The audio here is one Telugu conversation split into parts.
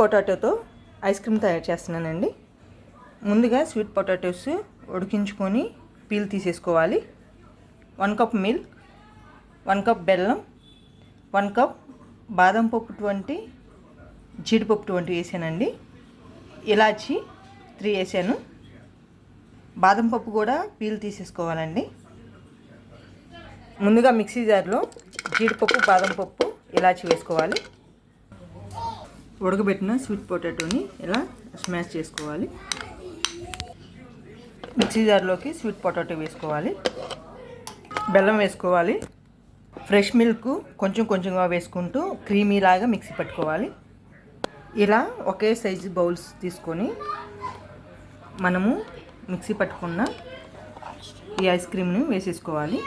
పొటాటోతో ఐస్ క్రీమ్ తయారు చేస్తున్నానండి. ముందుగా స్వీట్ పొటాటోస్ ఉడికించుకొని పీల్ తీసేసుకోవాలి. One cup milk one cup బెల్లం వన్ కప్ బాదం పప్పు ట్వంటీ జీడిపప్పు ట్వంటీ వేసానండి. ఇలాచి త్రీ వేసాను. బాదం పప్పు కూడా పీల్ తీసేసుకోవాలండి. ముందుగా మిక్సీ జార్లో జీడిపప్పు బాదం పప్పు ఇలాచి వేసుకోవాలి. ఉడకబెట్టిన స్వీట్ పొటాటోని ఇలా స్మాష్ చేసుకోవాలి. మిక్సీ జార్లోకి స్వీట్ పొటాటో వేసుకోవాలి. బెల్లం వేసుకోవాలి. ఫ్రెష్ మిల్క్ కొంచెం కొంచెంగా వేసుకుంటూ క్రీమీలాగా మిక్సీ పట్టుకోవాలి. ఇలా ఒకే సైజు బౌల్స్ తీసుకొని మనము మిక్సీ పట్టుకున్న ఈ ఐస్ క్రీమ్ని వేసేసుకోవాలి.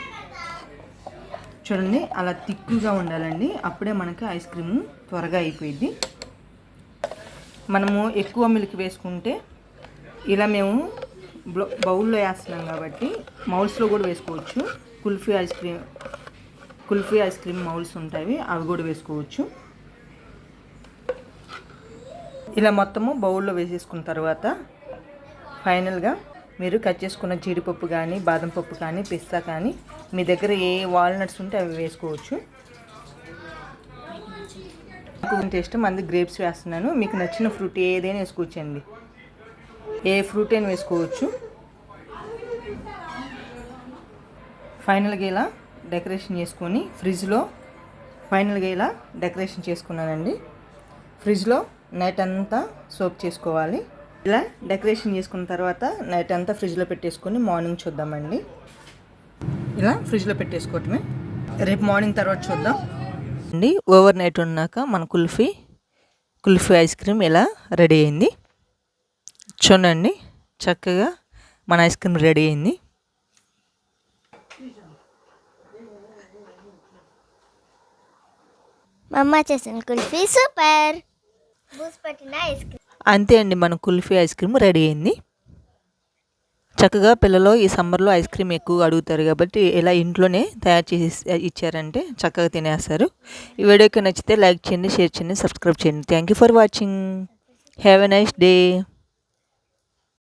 చూడండి అలా తిక్కుగా ఉండాలండి. అప్పుడే మనకి ఐస్ క్రీమ్ త్వరగా అయిపోయింది మనము ఎక్కువ మిల్క్ వేసుకుంటే ఇలా మేము బౌల్లో వేస్తున్నాం కాబట్టి మౌల్స్లో కూడా వేసుకోవచ్చు. Kulfi ice cream kulfi ice cream moulds ఉంటాయి అవి కూడా వేసుకోవచ్చు. ఇలా మొత్తము బౌల్లో వేసేసుకున్న తర్వాత ఫైనల్గా మీరు కట్ చేసుకున్న జీడిపప్పు కానీ బాదం పప్పు కానీ పిస్తా కానీ మీ దగ్గర ఏ వాల్నట్స్ ఉంటే అవి వేసుకోవచ్చు. టేస్ట్ మంది ఇష్టం గ్రేప్స్ వేస్తున్నాను. మీకు నచ్చిన ఫ్రూట్ ఏదైనా వేసుకోవచ్చండి. ఏ ఫ్రూట్ అయినా వేసుకోవచ్చు. ఫైనల్గా ఇలా డెకరేషన్ చేసుకొని ఫ్రిడ్జ్లో ఫైనల్గా ఇలా డెకరేషన్ చేసుకున్నానండి. ఫ్రిడ్జ్లో నైట్ అంతా సోప్ చేసుకోవాలి. ఇలా డెకరేషన్ చేసుకున్న తర్వాత నైట్ అంతా ఫ్రిడ్జ్లో పెట్టేసుకొని మార్నింగ్ చూద్దామండి. ఇలా ఫ్రిడ్జ్లో పెట్టేసుకోవటమే. రేపు మార్నింగ్ తర్వాత చూద్దాం. అండి ఓవర్ నైట్ ఉన్నాక మన కుల్ఫీ కుల్ఫీ ఐస్ క్రీమ్ ఇలా రెడీ అయింది. చూడండి చక్కగా మన ఐస్ క్రీమ్ రెడీ అయింది. చేసిన కుల్ఫీ సూపర్. అంతే అండి మన కుల్ఫీ ఐస్ క్రీమ్ రెడీ అయింది. చక్కగా పిల్లలు ఈ సమ్మర్లో ఐస్ క్రీమ్ ఎక్కువ అడుగుతారు కాబట్టి ఇలా ఇంట్లోనే తయారు చేసి ఇచ్చారంటే చక్కగా తినేస్తారు. ఈ వీడియోకి నచ్చితే లైక్ చేయండి షేర్ చేయండి సబ్స్క్రైబ్ చేయండి. Thank you for watching have a nice day